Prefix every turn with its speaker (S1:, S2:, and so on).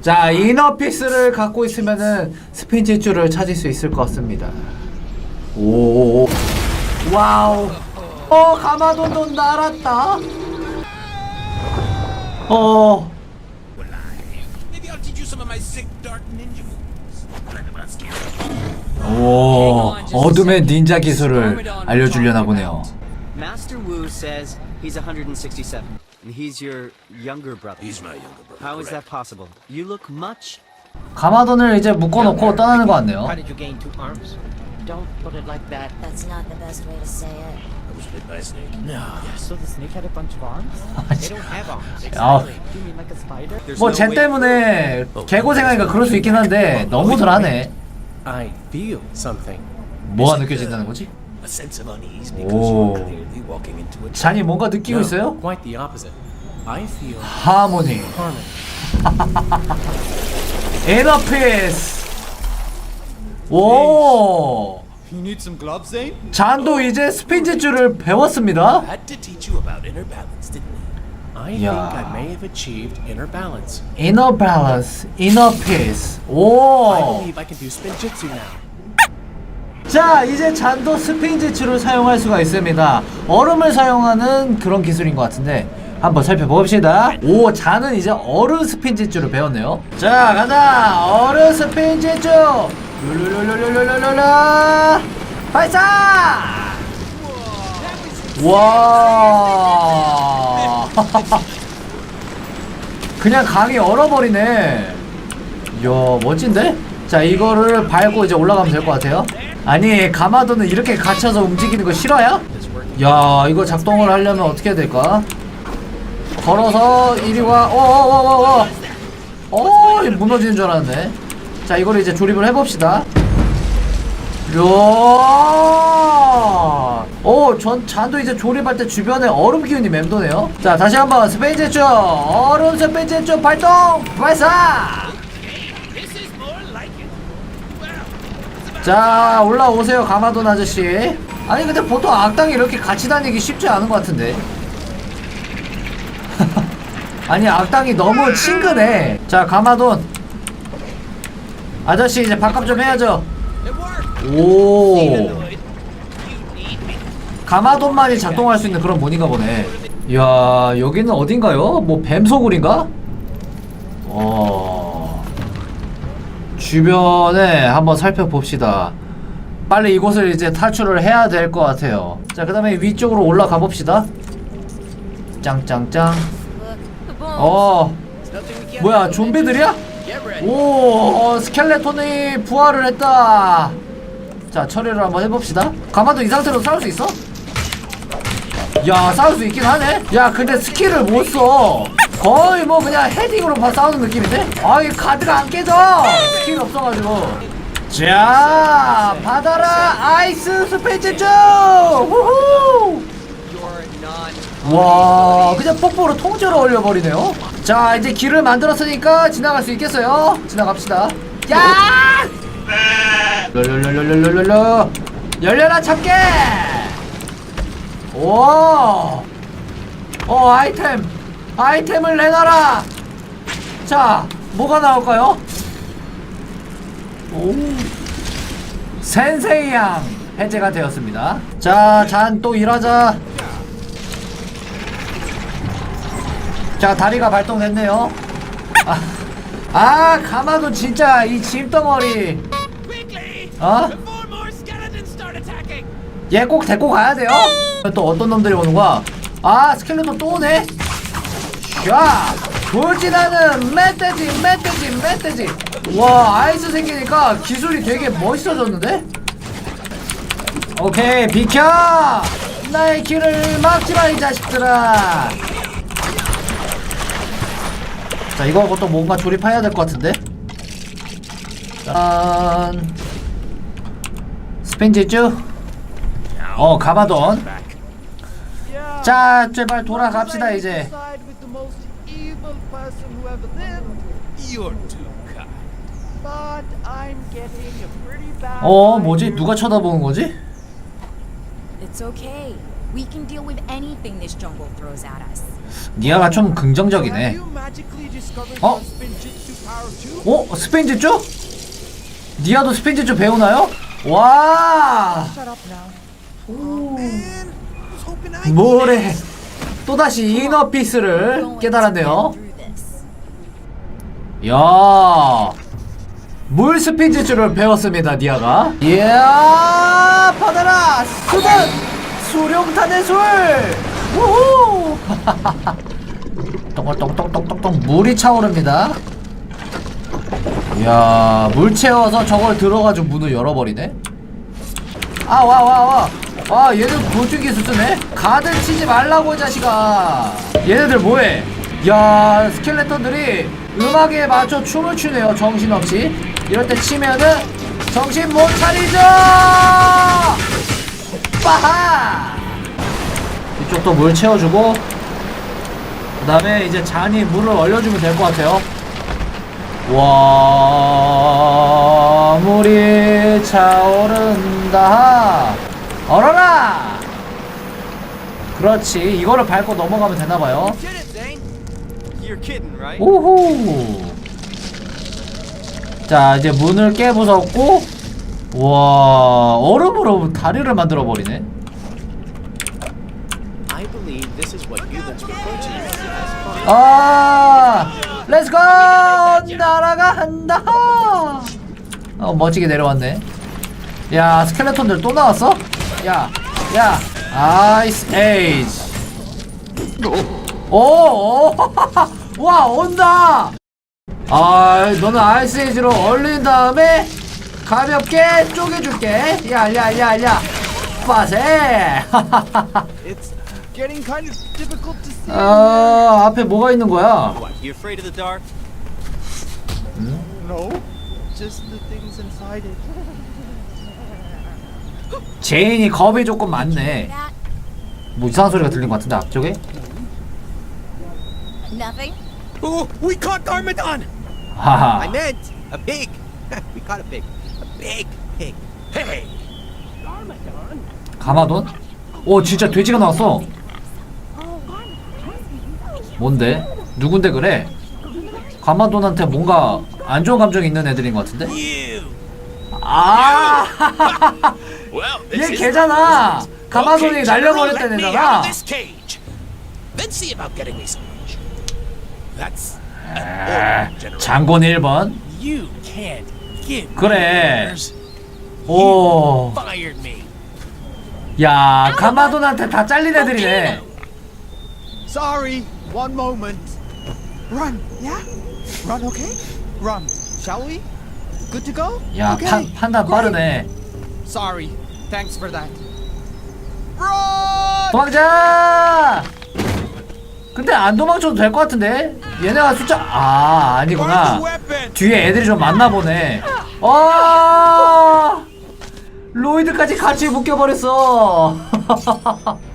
S1: 자 이너피스를 갖고 있으면은 스핀 질주를 찾을 수 있을 것 같습니다 오 와우 어 가마돈도 날았다 어. 오, 어둠의 닌자 기술을 알려주려나 보네요.
S2: Master Wu says he's 167, and he's your younger brother.
S3: He's my younger brother.
S2: How is that possible? You look much.
S1: 가마돈을 이제 묶어놓고 떠나는 것 같네요.
S4: How did you gain two arms? Don't put it like that.
S5: That's not the best way to say it.
S3: I was bit by a snake.
S4: So the snake had a bunch of arms? they don't have arms.
S1: 아,
S4: You mean like a spider?
S2: There's
S1: 뭐
S2: no
S1: 쟤
S2: way-
S1: 때문에 개고생하니까 그럴 수 있긴 한데 너무들 하네.
S6: I feel something.
S1: 뭐가 느껴진다는 거지?
S3: A sense of unease because
S1: Oh.
S3: you're clearly walking into a
S1: 잔이 뭔가 느끼고
S6: No,
S1: 있어요?
S6: Quite the opposite. I feel
S1: 하모니,
S6: harmony.
S1: 에너피스. 오,
S7: You need some gloves, Zane?
S1: 잔도 이제 스핀 질주를 배웠습니다.
S3: had to teach you about inner balance, didn't it?
S6: I
S1: Yeah.
S6: think I may have achieved inner balance.
S1: Inner balance, inner peace.
S6: I
S1: 오.
S6: believe I can do spin jitsu now.
S1: 자 이제 잔도 스핀지츠를 사용할 수가 있습니다. 얼음을 사용하는 그런 기술인 것 같은데 한번 살펴봅시다. 오 잔은 이제 얼음 스핀지츠를 배웠네요. 자 간다 얼음 스핀지츠 룰루루루루루루루 발사! 와. 그냥 강이 얼어버리네. 이야 멋진데? 자 이거를 밟고 이제 올라가면 될 것 같아요 아니 가마도는 이렇게 갇혀서 움직이는 거 싫어요? 야 이거 작동을 하려면 어떻게 해야 될까? 걸어서 이리 와. 어어어어어. 어 이거 무너지는 줄 알았네 자 이거를 이제 조립을 해봅시다. 오전 잔도 이제 조립할 때 주변에 얼음 기운이 맴도네요. 자 다시 한번 스페인 제초 얼음 스페인 제초 발동! 발사 자 올라오세요 가마돈 아저씨. 아니 근데 보통 악당이 이렇게 같이 다니기 쉽지 않은 것 같은데. 아니 악당이 너무 친근해. 자 가마돈. 아저씨 이제 밥값 좀 해야죠. 오. 가마돈만이 작동할 수 있는 그런 문인가 보네. 이야 여기는 어딘가요? 뭐 뱀소굴인가? 어... 주변에 한번 살펴봅시다. 빨리 이곳을 이제 탈출을 해야 될 것 같아요. 자 그 다음에 위쪽으로 올라가 봅시다. 짱짱짱. 어 뭐야 좀비들이야? 오 어, 스켈레톤이 부활을 했다. 자 처리를 한번 해봅시다. 가마도 이 상태로 싸울 수 있어? 야 싸울 수 있긴 하네. 야 근데 스킬을 못 써 거의 뭐 그냥 헤딩으로 봐 싸우는 느낌인데? 아이 카드가 안 깨져! 스킬 없어가지고. 자 받아라 아이스 스페이스 후후! 와 그냥 뽀뽀로 통째로 올려버리네요. 자 이제 길을 만들었으니까 지나갈 수 있겠어요? 지나갑시다. 야! 롤롤롤롤롤롤 열려라 참깨 오 어, 아이템 아이템을 내놔라! 자 뭐가 나올까요? 오. 센세이양 해제가 되었습니다. 자 잔 또 일하자. 자 다리가 발동됐네요. 아, 아 가마도 진짜 이 짐덩어리! 어?
S3: Before more skeletons start attacking!
S1: 얘꼭 데리고 가야 돼요. 또 어떤 놈들이 오는 거야? 아 스켈레톤 또 오네 야 돌진하는 멧돼지 멧돼지 멧돼지. 와 아이스 생기니까 기술이 되게 멋있어졌는데? 오케이 비켜! 나의 길을 막지마 이 자식들아! 자 이거 또 뭔가 조립해야 될 것 같은데? 짠. 스핀지쭈 어 가마돈. 자 제발 돌아갑시다 이제
S7: Side with the most evil person who ever lived,
S3: You're too kind.
S7: but I'm getting a pretty bad.
S1: 어 뭐지. 누가 쳐다보는 거지?
S5: It's okay. We can deal with anything this jungle throws at us.
S1: 니아가 좀
S7: Have
S1: 긍정적이네
S7: you magically discovered
S1: Oh.
S7: your spinjitzu
S1: 어? 스페인 질주? 니아도 스페인 질주 배우나요? 와
S3: Man, I was hoping I
S1: 뭐래 또다시 이너피스를 깨달았네요. 야, 물 질주를 배웠습니다, 니아가. 이야, 받아라! 수단! 수룡탄의 술! 우후! 똥똥똥똥똥똥 물이 차오릅니다. 이야, 물 채워서 저걸 들어가지고 문을 열어버리네? 아, 와, 와, 와. 와, 얘들 도주기수 쓰네? 가드 치지 말라고, 이 자식아. 얘네들 뭐해? 야, 스켈레톤들이 음악에 맞춰 춤을 추네요, 정신없이. 이럴 때 치면은 정신 못 차리죠! 빠하! 이쪽도 물 채워주고, 그 다음에 이제 잔이 물을 얼려주면 될 것 같아요. 와 물이 차오른다 얼어라 그렇지 이거를 밟고 넘어가면 되나봐요 오호. 자 이제 문을 깨부쉈고 와 얼음으로 다리를 만들어 버리네. 아 렛츠고 날아간다! 어 멋지게 내려왔네. 야 스켈레톤들 또 나왔어? 야 야 아이스 에이지 오 와 온다 아 너는 아이스 에이지로 얼린 다음에 가볍게 쪼개줄게 야야야야 빠세
S7: It's getting kind of difficult to see.
S1: 아 앞에 뭐가 있는 거야
S2: What, you afraid of the dark?
S7: no, just the things inside it.
S1: 제인이 겁이 조금 많네
S5: That
S1: 뭐 이상한 소리가 들린 것 같은데 앞쪽에?
S5: nothing.
S3: Oh, we caught Garmadon! I meant a pig. we caught a pig. A big pig. Hey!
S1: 가마돈? 오 진짜 돼지가 나왔어 뭔데? 누군데 그래? 가마돈한테 뭔가 안 좋은 감정이 있는 애들인 것 같은데?
S3: You!
S1: 아!
S3: Well,
S1: 얘 걔잖아! 가마돈이
S3: Okay, General,
S1: 날려버렸던
S3: let me out
S1: 애잖아
S3: of this cage. Then see about getting me some lunch. That's an
S1: 아,
S3: order, General.
S1: 장군 1번
S6: You can't give me
S1: 그래
S6: orders.
S1: 오
S6: Fired me.
S1: 야 가마돈한테 다 잘린 애들이네
S7: Sorry, one moment. Run, yeah? Run, okay? Run. Shall we? Good to go?
S1: 야
S7: okay.
S1: 판, 판단 빠르네
S7: Sorry. Thanks for that. Run!
S1: 도망자! 근데 안 도망쳐도 될 것 같은데? 얘네가 숫자 아 아니구나! 뒤에 애들이 좀 많나 보네 어 로이드까지 같이 묶여버렸어